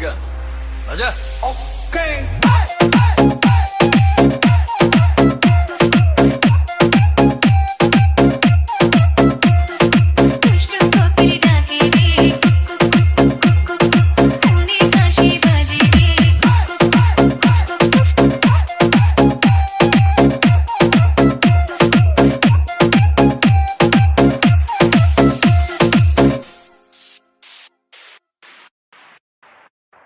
시간. 맞아? 오케이.